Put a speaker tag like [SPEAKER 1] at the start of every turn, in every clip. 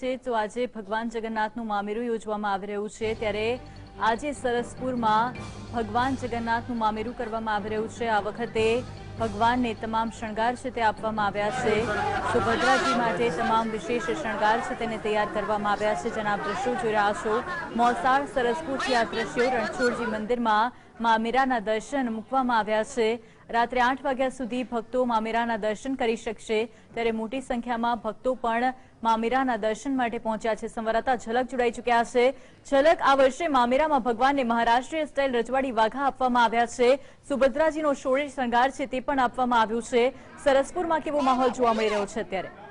[SPEAKER 1] છે, તો આજે ભગવાન જગન્નાથનું મામેરું યોજવામાં આવી રહ્યું છે. ત્યારે આજે સરસપુરમાં ભગવાન જગન્નાથનું મામેરું કરવામાં આવી રહ્યું છે. આ વખતે ભગવાનને તમામ શણગાર છે તે આપવામાં આવ્યા છે. સુભદ્રાજી માટે તમામ વિશેષ શણગાર છે તેને તૈયાર કરવામાં આવ્યા છે. જેના દ્રશ્યો જોઈ રહ્યા છો. મોસાળ સરસપુરથી આ દ્રશ્યો રણછોડજી મંદિરમાં મામેરાના દર્શન મૂકવામાં આવ્યા છે. રાત્રે આઠ વાગ્યા સુધી ભક્તો મામેરાના દર્શન કરી શકશે. ત્યારે મોટી સંખ્યામાં ભક્તો પણ મામેરાના દર્શન માટે પહોંચ્યા છે. સંવાદદાતા ઝલક જોડાઈ ચૂક્યા છે. ઝલક આ વર્ષે મામેરામાં ભગવાનને મહારાષ્ટ્રીય સ્ટાઇલ રજવાડી વાઘા આપવામાં આવ્યા છે. સુભદ્રાજીનો શોળે શણગાર છે તે પણ આપવામાં આવ્યું છે. સરસપુરમાં કેવો માહોલ જોવા મળી રહ્યો છે અત્યારે?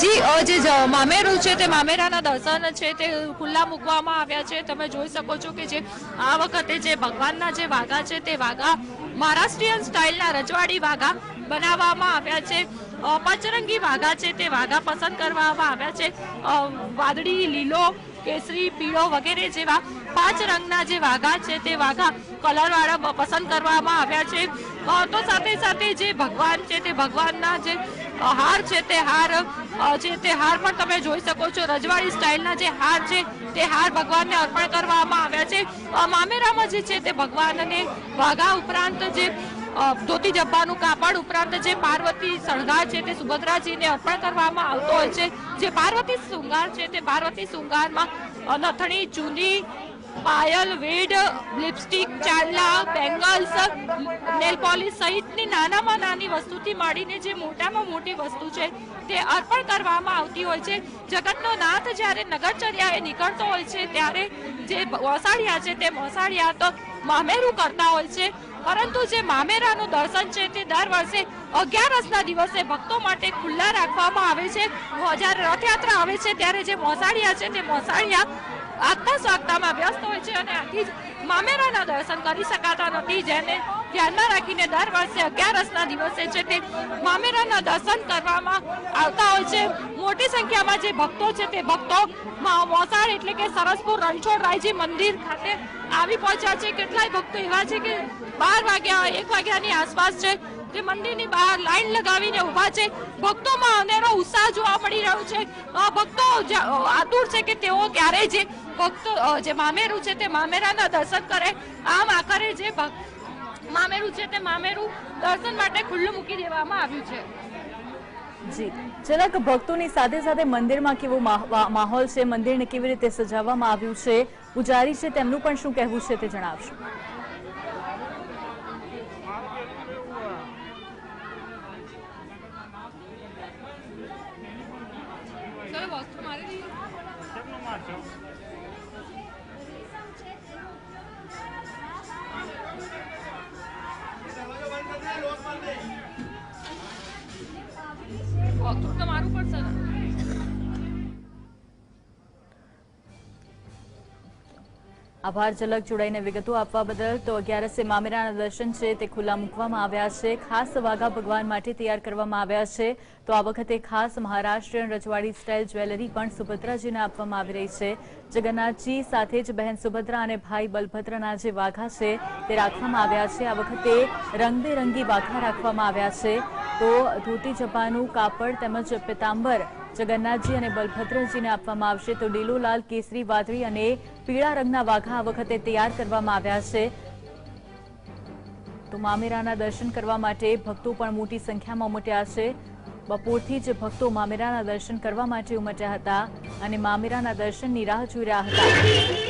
[SPEAKER 2] જી જે મામેરું છે તે મામેરાના દર્શન છે તે ખુલ્લા મૂકવામાં આવ્યા છે. તમે જોઈ શકો છો કે જે આ વખતે જે ભગવાનના જે વાઘા છે તે વાઘા મહારાષ્ટ્રીયન સ્ટાઇલના રજવાડી વાઘા બનાવવામાં આવ્યા છે. પચરંગી વાઘા છે, તે વાઘા પસંદ કરવામાં આવ્યા છે. વાદળી, લીલો, કેસરી, પીળો વગેરે જેવા પાંચ રંગના જે વાઘા છે, તે વાઘા કલરવાળા પસંદ કરવામાં આવ્યા છે. તો સાથે સાથે જે ભગવાન છે, તે ભગવાનના જે હાર છે, તે હાર જે તે હાર પણ તમે જોઈ શકો છો. રજવાડી સ્ટાઇલના જે હાર છે, તે હાર ભગવાનને અર્પણ કરવામાં આવ્યા છે. મામેરામાં જે છે, તે ભગવાનને વાઘા ઉપરાંત જે ધોતી જબ્બાનું કાપડ ઉપરાંત જે પાર્વતી શણગાર છે તે સુભદ્રાજીને અર્પણ કરવામાં આવતો હોય છે. જે પાર્વતી શૃંગાર છે તે પાર્વતી શૃંગારમાં નથણી ચૂંદી પાયલ, વેડ, લિપસ્ટિક, ચાંદલા, બેંગલ્સ, નેલ પોલિશ સહિતની નાનામાં નાની વસ્તુથી માંડીને જે મોટામાં મોટી વસ્તુ છે તે અર્પણ કરવામાં આવતી હોય છે. જગતનો નાથ જ્યારે નગરચર્યાએ નીકળતો હોય છે ત્યારે જે મોસાળિયા છે તે મોસાળિયા તો મામેરું કરતા હોય છે. પરંતુ જે મામેરાનું દર્શન છે તે દર વર્ષે અગિયારસના દિવસે ભક્તો માટે ખુલ્લા રાખવામાં આવે છે. જ્યારે રથયાત્રા આવે છે, ત્યારે જે મોસાળિયા છે તે મોસાળિયા આગતા સ્વાગતામાં વ્યસ્ત હોય છે અને આથી જ મામેરાના દર્શન કરી શકાતા નથી. જેને ધ્યાનમાં રાખીને દર વર્ષે અગિયારસના દિવસે છે તે મામેરાના દર્શન કરવામાં આવતા હોય છે. મોટી સંખ્યામાં જે ભક્તો છે તે ભક્તો મોસાળ એટલે કે સરસપુર રણછોડરાયજી મંદિર ખાતે આવી પહોંચ્યા છે. કેટલાય ભક્તો એવા છે કે બાર વાગ્યા, એક વાગ્યાની આસપાસ છે તે મંદિરની બહાર લાઈન લગાવીને ઊભા છે. ભક્તોમાં અનેરો ઉત્સાહ જોવા મળી રહ્યો છે. ભક્તો આતુર છે કે તેઓ ક્યારે જે ભક્તો જે મામેરું છે તે મામેરાના દર્શન કરે. આમ આખરે જે ભક- મામેરું છે તે મામેરું દર્શન માટે ખુલ્લું મૂકી દેવામાં આવ્યું છે.
[SPEAKER 1] જી. જરાક ભક્તોની સાથે સાથે મંદિરમાં કેવો માહોલ છે, મંદિરને કેવી રીતે સજાવવામાં આવ્યું છે, પૂજારી છે, તેમનું પણ શું કહેવું છે તે જણાવશો. આભાર ઝલક જોડાઈને વિગતો આપવા બદલ તો અગિયારસે મામેરાના દર્શન છે તે ખુલ્લા મૂકવામાં આવ્યા છે. ખાસ વાઘા ભગવાન માટે તૈયાર કરવામાં આવ્યા છે. તો આ વખતે ખાસ મહારાષ્ટ્રીયન રજવાડી સ્ટાઇલ જ્વેલરી પણ સુભદ્રાજીને આપવામાં આવી રહી છે. જગન્નાથજી સાથે જ બહેન સુભદ્રા અને ભાઈ બલભદ્રના જે વાઘા છે તે રાખવામાં આવ્યા છે. આ વખતે રંગબેરંગી વાઘા રાખવામાં આવ્યા છે. તો ધોતી જપાનું કાપડ તેમજ પિતાંબર જગન્નાથજી અને બલભદ્રજીને આપવામાં આવશે તો લીલો લાલ કેસરી, વાદળી અને પીળા રંગના વાઘા આ વખતે તૈયાર કરવામાં આવ્યા છે. તો મામેરાના દર્શન કરવા માટે ભક્તો પણ મોટી સંખ્યામાં ઉમટ્યા છે. બપોરથી જ ભક્તો મામેરાના દર્શન કરવા માટે ઉમટ્યા હતા અને મામેરાના દર્શનની રાહ જોઈ રહ્યા હતા.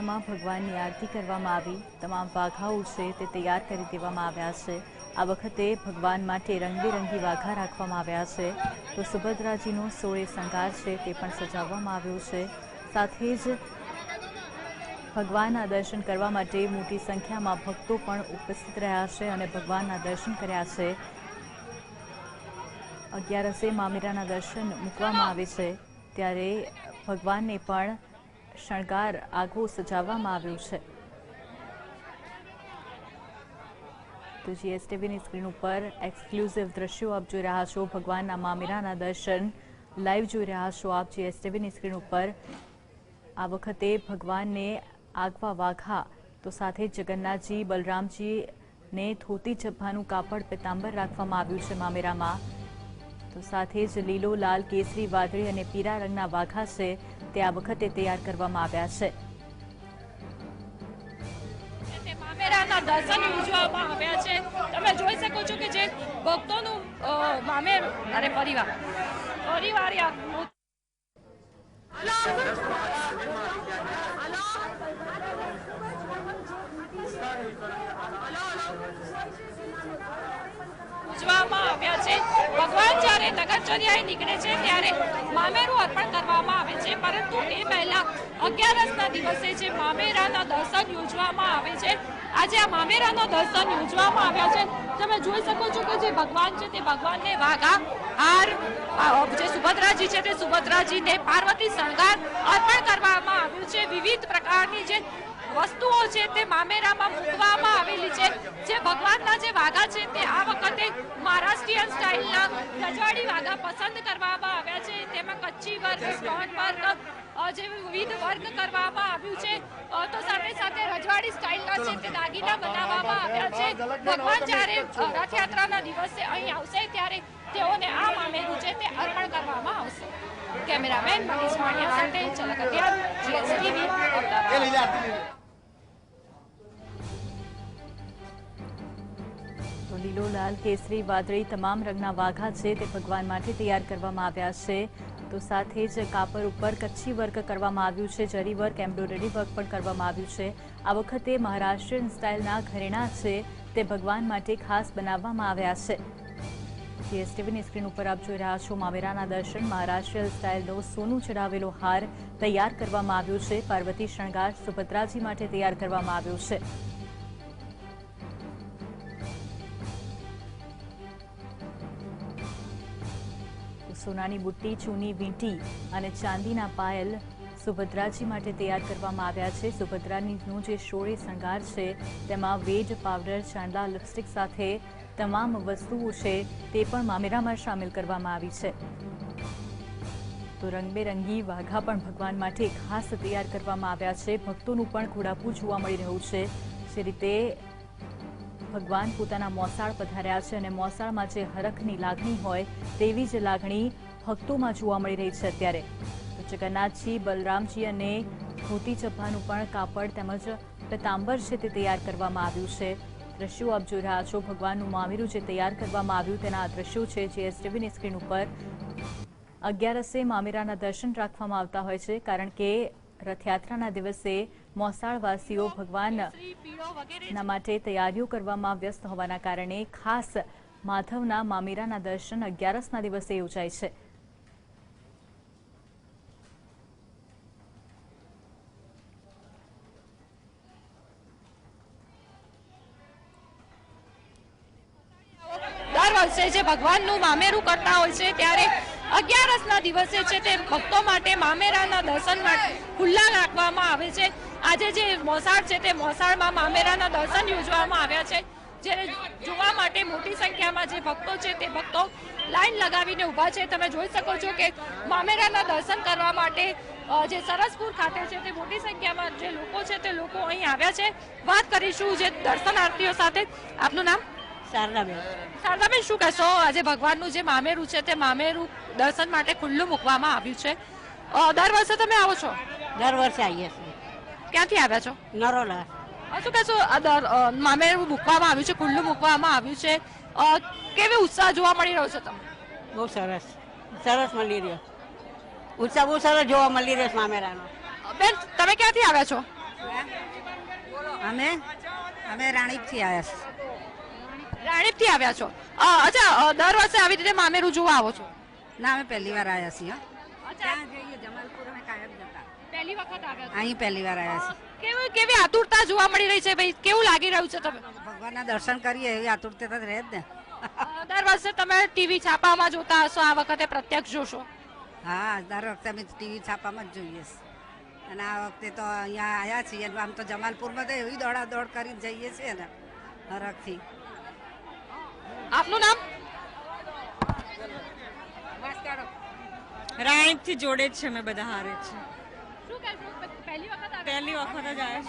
[SPEAKER 1] માં ભગવાનની આરતી કરવામાં આવી. તમામ વાઘાઓ છે તે તૈયાર કરી દેવામાં આવ્યા છે. આ વખતે ભગવાન માટે રંગબેરંગી વાઘા રાખવામાં આવ્યા છે. તો સુભદ્રાજીનો સોળે શણગાર છે તે પણ સજાવવામાં આવ્યો છે. સાથે જ ભગવાનના દર્શન કરવા માટે મોટી સંખ્યામાં ભક્તો પણ ઉપસ્થિત રહ્યા છે અને ભગવાનના દર્શન કર્યા છે. અગિયારસે મામેરાના દર્શન મૂકવામાં આવે છે. ત્યારે ભગવાનને પણ શણગાર આગવો સજાવવામાં આવ્યો છે. તો જીએસટીવીની સ્ક્રીન ઉપર એક્સક્લુઝિવ દ્રશ્યો આપ જોઈ રહ્યા છો. ભગવાનના મામેરાના દર્શન લાઈવ જોઈ રહ્યા છો આપ જીએસટીવીની સ્ક્રીન ઉપર. આ વખતે ભગવાનને આગવા વાઘા, તો સાથે જગન્નાથજી બલરામજીને ધોતી જભ્ભાનું કાપડ પિતાંબર રાખવામાં આવ્યું છે મામેરામાં. તો સાથે જ લીલો, લાલ, કેસરી, વાદળી અને પીળા રંગના વાઘા છે. તે આ વખતે તૈયાર કરવામાં આવ્યા છે.
[SPEAKER 2] મામેરાના દર્શન ઉજવવામાં આવ્યા છે. તમે જોઈ શકો છો કે જે ભક્તોનું મામેર અરે પરિવાર. પરિવાર યા ઉજવવામાં આવ્યા છે. ભગવાન જ્યારે નગરચર્યાએ નીકળે છે ત્યારે મામેરું અર્પણ કરવામાં આવે છે. પરંતુ એ પહેલા અગિયારસના દિવસે જે મામેરાના દર્શન યોજવામાં આવે છે, આજે આ મામેરાના દર્શન યોજવામાં આવ્યા છે. તમે જોઈ શકો છો કે જે ભગવાન છે તે ભગવાનને વાઘા, હાર જે સુભદ્રાજી છે તે સુભદ્રાજીને પાર્વતી શણગાર અર્પણ કરવામાં આવ્યું છે. વિવિધ પ્રકારની જે વસ્તુઓ છે તે મામેરામાં મૂકવામાં આવેલી છે. જે ભગવાનના જે વાઘા છે તે આ વખતે મહારાષ્ટ્રીયન સ્ટાઇલના રજવાડી વાઘા પસંદ કરવામાં આવ્યા છે. તેમાં કચ્છી વર્ગ, સ્ટોન વર્ગ જે વિવિધ વર્ક કરવામાં આવ્યું છે. તો સાથે સાથે રજવાડી સ્ટાઇલના છે તે દાગીના બનાવવામાં આવ્યા છે. ભગવાન જ્યારે રથયાત્રાના દિવસે અહીં આવશે ત્યારે તેઓને આ મામેરું છે તે અર્પણ કરવામાં આવશે. કેમેરામેન મનીષ માણિયા સાથે ચલકતિયા જીએસટીવી અમદાવાદ.
[SPEAKER 1] લીલો લાલ કેસરી વાદળી તમામ રંગના વાઘા છે તે ભગવાન માટે તૈયાર કરવામાં આવ્યા છે. તો સાથે જ કાપડ ઉપર કચ્છી વર્ક કરવામાં આવ્યું છે. જરી વર્ક, એમ્બ્રોઇડરી વર્ક પણ કરવામાં આવ્યું છે. આ વખતે મહારાષ્ટ્રીયન સ્ટાઇલના ઘરેણા છે તે ભગવાન માટે ખાસ બનાવવામાં આવ્યા છે. જીએસટીવીની સ્ક્રીન ઉપર આપ જોઈ રહ્યા છો માવેરાના દર્શન. મહારાષ્ટ્રીયન સ્ટાઇલનો સોનું ચડાવેલો હાર તૈયાર કરવામાં આવ્યો છે. પાર્વતી શણગાર સુભદ્રાજી માટે તૈયાર કરવામાં આવ્યો છે. સોનાની બુટ્ટી, ચૂની વીંટી અને ચાંદીના પાયલ સુભદ્રાજી માટે તૈયાર કરવામાં આવ્યા છે. સુભદ્રાનીનું જે શોળે શણગાર છે, તેમાં વેડ પાવડર, ચાંદલા, લિપસ્ટિક સાથે તમામ વસ્તુઓ છે, તે પણ મામેરામાં સામેલ કરવામાં આવી છે. તો રંગબેરંગી વાઘા પણ ભગવાન માટે ખાસ તૈયાર કરવામાં આવ્યા છે. ભક્તોનું પણ ઘોડાપું જોવા મળી રહ્યું છે. જે રીતે ભગવાન પોતાના મોસાળ પધાર્યા છે અને મોસાળમાં જે હરખની લાગણી હોય તેવી જ લાગણી ભક્તોમાં જોવા મળી રહી છે અત્યારે. જગન્નાથજી, બલરામજી અને ધોતી ચપ્પાનું પણ કાપડ તેમજ પિતાંબર છે તે તૈયાર કરવામાં આવ્યું છે. દ્રશ્યો આપ જોઈ રહ્યા છો. ભગવાનનું મામેરું જે તૈયાર કરવામાં આવ્યું તેના આ દ્રશ્યો છે જીએસટીવીની સ્ક્રીન ઉપર અગિયારસે મામેરાના દર્શન રાખવામાં આવતા હોય છે કારણ કે રથયાત્રાના દિવસે મોસાળવાસીઓ ભગવાન
[SPEAKER 2] પીળો વગેરે
[SPEAKER 1] ના માટે તૈયારીઓ કરવામાં વ્યસ્ત હોવાના કારણે ખાસ માધવના મામીરાના દર્શન અગિયારસના દિવસે યોજાય છે.
[SPEAKER 2] વર્ષે જે ભગવાનનું મામેરું કરતા હોય છે, ત્યારે અગિયારસના દિવસે છે તે ભક્તો માટે મામેરાના દર્શન માટે ખુલ્લા રાખવામાં આવે છે. આજે જે મોસાળ છે તે મોસાળમાં મામેરાના દર્શન યોજવામાં આવ્યા છે. જેને જોવા માટે મોટી સંખ્યામાં જે ભક્તો છે તે ભક્તો લાઈન લગાવીને ઊભા છે. તમે જોઈ શકો છો કે મામેરાના દર્શન કરવા માટે જે સરસપુર ખાતે છે તે મોટી સંખ્યામાં જે લોકો છે તે લોકો અહીં આવ્યા છે. વાત કરીશું જે દર્શનાર્થીઓ સાથે. આપનું નામ?
[SPEAKER 3] શારદાબેન.
[SPEAKER 2] શારદાબેન શું કહેશો? આજે ભગવાનનું જે મામેરું છે તે મામેરું દર્શન માટે ખુલ્લું મૂકવામાં આવ્યું છે. દર વર્ષે તમે આવો છો?
[SPEAKER 3] દર વર્ષે આવીએ છીએ.
[SPEAKER 2] ક્યાંથી આવ્યા છો?
[SPEAKER 3] નરોલા.
[SPEAKER 2] શું કહેશો? મામેરું મૂકવામાં આવ્યું છે ખુલ્લું મૂકવામાં આવ્યું છે. કેવી ઉત્સાહ જોવા મળી રહ્યો છે તમને?
[SPEAKER 3] બહુ સરસ. સરસ મળી રહ્યો. ઉત્સાહ બહુ સરસ જોવા મળી રહ્યો છે મામેરાનો.
[SPEAKER 2] બેન તમે ક્યાંથી આવ્યા છો?
[SPEAKER 4] અમે? અમે રાણીપથી આવ્યા છીએ.
[SPEAKER 2] રાણીપથી આવ્યા છો? અ, અચ્છા અ, દર વર્ષે આવી રીતે મામેરું જોવા આવો છો.
[SPEAKER 4] ના અમે પહેલી વાર આવ્યા છીએ હો. ત્યાં જઈએ જમાલપુર અમે કાયમ જતા.
[SPEAKER 2] પહેલી વખત આવ્યા
[SPEAKER 4] અહીં પહેલી વાર આવ્યા
[SPEAKER 2] કેવી કેવી આતુરતા જોવા મળી રહી છે ભાઈ? કેવું લાગી રહ્યું છે તમે?
[SPEAKER 4] ભગવાનના દર્શન કરીએ એવી આતુરતા તો રહે જ ને.
[SPEAKER 2] અ, દર વર્ષે તમે ટીવી છાપામાં જોતા હશો આ વખતે પ્રત્યક્ષ જોશો?
[SPEAKER 4] હા દર વખતે અમે ટીવી છાપામાં જ જોઈએ છીએ અને આ વખતે તો અહીંયા આવ્યા છીએ આમ તો જમાલપુરમાં તો એવી દોડા દોડ કરીને જઈએ છીએ ને હરખથી.
[SPEAKER 2] આપનું નામ?
[SPEAKER 5] રાણીપથી જોડે જ છે અમે બધા હારે જ છે.
[SPEAKER 2] પહેલી વખત
[SPEAKER 5] પહેલી વખત જ આવ્યા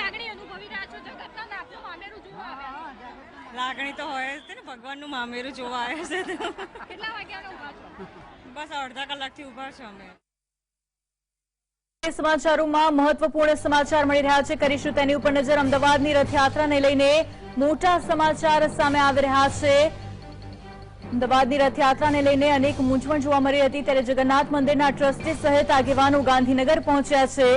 [SPEAKER 2] લાગણી અનુભવી રહ્યા છો? જગતના નાથનું મામેરું જોવા આવ્યા
[SPEAKER 5] લાગણી તો હોય જ છે ને ભગવાનનું મામેરું જોવા આવે છે. તો
[SPEAKER 2] કેટલા વાગ્યાનો ઊભા છો?
[SPEAKER 5] બસ અડધા કલાકથી ઊભા છો અમે.
[SPEAKER 1] સમાચારોમાં મહત્વપૂર્ણ સમાચાર મળી રહ્યા છે. કરીશું તેની ઉપર નજર. અમદાવાદની રથયાત્રાને લઈને મોટા સમાચાર સામે આવી રહ્યા છે. અમદાવાદની રથયાત્રાને લઈને અનેક મૂંઝવણ જોવા મળી હતી. ત્યારે જગન્નાથ મંદિરના ટ્રસ્ટી સહિત આગેવાનો ગાંધીનગર પહોંચ્યા છે.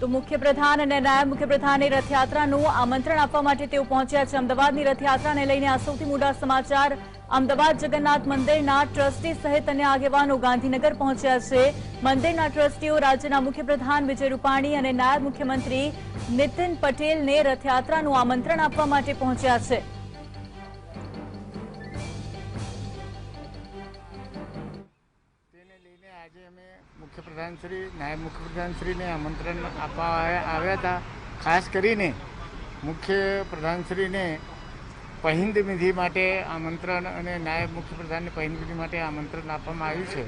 [SPEAKER 1] તો મુખ્યપ્રધાન અને નાયબ મુખ્યપ્રધાને રથયાત્રાનું આમંત્રણ આપવા માટે તેઓ પહોંચ્યા છે. અમદાવાદની રથયાત્રાને લઈને આ સૌથી મોટા સમાચાર અમદાવાદ જગન્નાથ મંદિરના ટ્રસ્ટી સહિત અન્ય આગેવાનો ગાંધીનગર પહોંચ્યા છે. મંદિરના ટ્રસ્ટીઓ રાજ્યના મુખ્યપ્રધાન વિજય રૂપાણી અને નાયબ મુખ્યમંત્રી નીતિન પટેલને રથયાત્રાનું આમંત્રણ આપવા માટે પહોંચ્યા છે.
[SPEAKER 6] આજે અમે મુખ્યપ્રધાનશ્રી નાયબ મુખ્યપ્રધાનશ્રીને આમંત્રણ આપવા આવ્યા હતા. ખાસ કરીને મુખ્ય પ્રધાનશ્રીને પહિંદ વિધિ માટે આમંત્રણ અને નાયબ મુખ્યપ્રધાનને પહિંદ વિધિ માટે આમંત્રણ આપવામાં આવ્યું છે.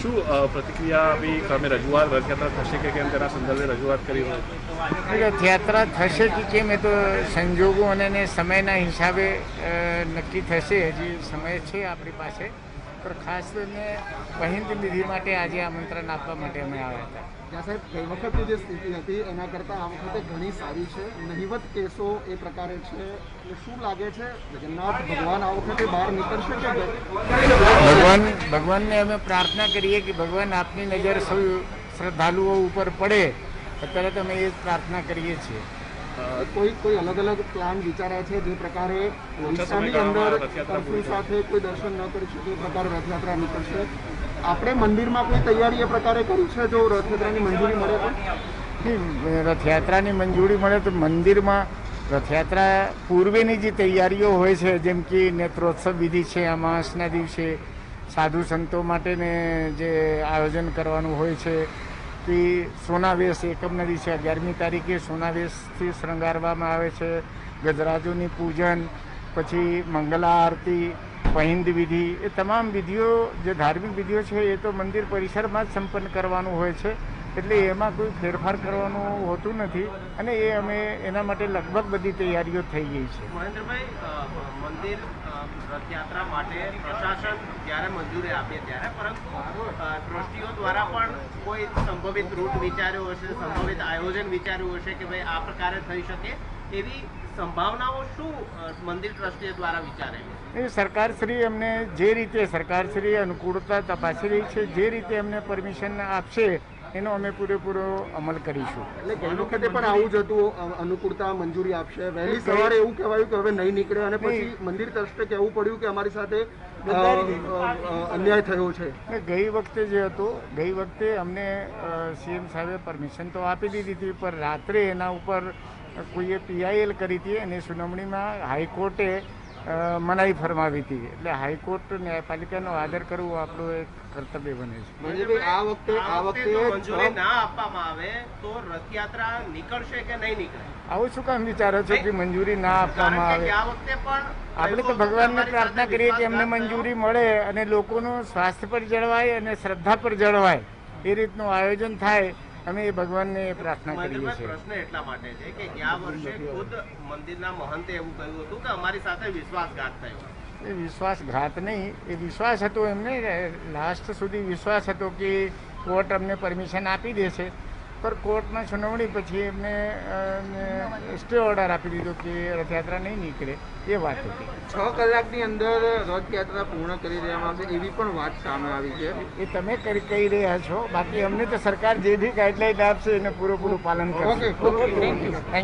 [SPEAKER 7] શું પ્રતિક્રિયા બી તમે રજૂઆત રથયાત્રા થશે કે કેમ તેના સંદર્ભે રજૂઆત કરી હોય?
[SPEAKER 6] રથયાત્રા થશે કે કેમ એ તો સંજોગો અને સમયના હિસાબે નક્કી થશે. હજી સમય છે આપણી પાસે. પણ ખાસ કરીને પહિંદ વિધિ માટે આજે આમંત્રણ આપવા માટે અમે આવ્યા હતા.
[SPEAKER 8] જ્યાં સાહેબ ગઈ વખતની જે સ્થિતિ હતી એના કરતાં આ વખતે ઘણી સારી છે. નહિવત કેસો એ પ્રકારે છે. એટલે શું લાગે છે? જગન્નાથ ભગવાન આ વખતે બહાર નીકળશે કે
[SPEAKER 6] ભગવાન ભગવાનને અમે પ્રાર્થના કરીએ કે ભગવાન આપની નજર સૌ શ્રદ્ધાળુઓ ઉપર પડે. અત્યારે તો અમે એ જ પ્રાર્થના કરીએ છીએ.
[SPEAKER 8] કોઈ કોઈ અલગ અલગ પ્લાન વિચાર્યા છે જે પ્રકારે ઓડિશાની અંદર કરફ્યુ સાથે કોઈ દર્શન ન કરી શકે એ પ્રકારે રથયાત્રા નીકળશે. આપણે મંદિરમાં કોઈ તૈયારી એ પ્રકારે કરી છે જો રથયાત્રાની મંજૂરી મળે તો?
[SPEAKER 6] રથયાત્રાની મંજૂરી મળે તો મંદિરમાં રથયાત્રા પૂર્વેની જે તૈયારીઓ હોય છે જેમ કે નેત્રોત્સવ વિધિ છે અમાસના દિવસે સાધુ સંતો માટેને જે આયોજન કરવાનું હોય છે કે સોનાવેશ એકમ નદી છે. અગિયારમી તારીખે સોનાવેશથી શણગારવામાં આવે છે. ગજરાજોની પૂજન, પછી મંગલા આરતી પહિંદ વિધિ, એ તમામ વિધિઓ, જે ધાર્મિક વિધિઓ છે, એ તો મંદિર પરિસરમાં જ સંપન્ન કરવાનું હોય છે. એટલે એમાં કોઈ ફેરફાર કરવાનું હોતું નથી અને એ અમે એના માટે લગભગ બધી તૈયારીઓ થઈ ગઈ છે.
[SPEAKER 9] મહેન્દ્રભાઈ મંદિર રથયાત્રા માટે પ્રશાસન જ્યારે મંજૂરી આપે ત્યારે પરંતુ ટ્રસ્ટીઓ દ્વારા પણ કોઈ સંભવિત રૂટ વિચાર્યો હશે સંભવિત આયોજન વિચાર્યું હશે કે ભાઈ આ પ્રકારે થઈ શકે એવી સંભાવનાઓ શું મંદિર ટ્રસ્ટીઓ દ્વારા વિચારેલી
[SPEAKER 6] એ સરકારશ્રી અમને જે રીતે સરકારશ્રી અનુકૂળતા તપાસી રહી છે જે રીતે અમને પરમિશન આપશે એનો અમે પૂરેપૂરો અમલ કરીશું.
[SPEAKER 8] એટલે ગઈ વખતે પણ આવું જ હતું અનુકૂળતા મંજૂરી આપશે. વહેલી સવારે એવું કહેવાયું કે હવે નહીં નીકળે અને પછી મંદિર ટ્રસ્ટે કહેવું પડ્યું કે અમારી સાથે અન્યાય થયો છે.
[SPEAKER 6] ગઈ વખતે જે હતો ગઈ વખતે અમને સીએમ સાહેબે પરમિશન તો આપી દીધી હતી પણ રાત્રે એના ઉપર કોઈએ પીઆઈએલ કરી હતી અને સુનાવણીમાં હાઈકોર્ટે મનાઈ ફરમાવી હતી. એટલે હાઈકોર્ટ ન્યાયપાલિકાનો આદર કરવો આપણું એક કર્તવ્ય બને છે.
[SPEAKER 8] આ વખતે આ
[SPEAKER 9] વખતે મંજૂરી ના આપવામાં આવે તો રથયાત્રા નીકળશે કે નહીં નીકળે?
[SPEAKER 6] આવું શું કામ વિચારો છો કે મંજૂરી ના આપવામાં આવે?
[SPEAKER 9] આ વખતે પણ
[SPEAKER 6] આપણે તો ભગવાનને પ્રાર્થના કરીએ કે એમને મંજૂરી મળે અને લોકોનું સ્વાસ્થ્ય પર જળવાય અને શ્રદ્ધા પર જળવાય. એ રીતનું આયોજન થાય અમે ભગવાનને પ્રાર્થના કરીએ
[SPEAKER 9] મહેન્દ્રભાઈ,
[SPEAKER 6] છીએ.
[SPEAKER 9] પ્રશ્ન એટલા માટે છે કે ગયા વર્ષે ખુદ મંદિરના મહંતે એવું કહ્યું હતું કે અમારી સાથે વિશ્વાસઘાત થયો.
[SPEAKER 6] એ વિશ્વાસઘાત નહીં એ વિશ્વાસ હતો એમને. લાસ્ટ સુધી વિશ્વાસ હતો કે કોર્ટ અમને પરમિશન આપી દેશે. પર કોર્ટમાં સુનાવણી પછી એમને સ્ટે ઓર્ડર આપી દીધો કે રથયાત્રા નહીં નીકળે એ વાત હતી.
[SPEAKER 10] છ કલાકની અંદર રથયાત્રા પૂર્ણ કરી દેવામાં આવશે એવી પણ વાત સામે આવી છે.
[SPEAKER 6] એ તમે કરી કહી રહ્યા છો. બાકી અમને તો સરકાર જે બી ગાઈડલાઈન આપશે એને પૂરેપૂરું પાલન કરશે.
[SPEAKER 10] Okay thank you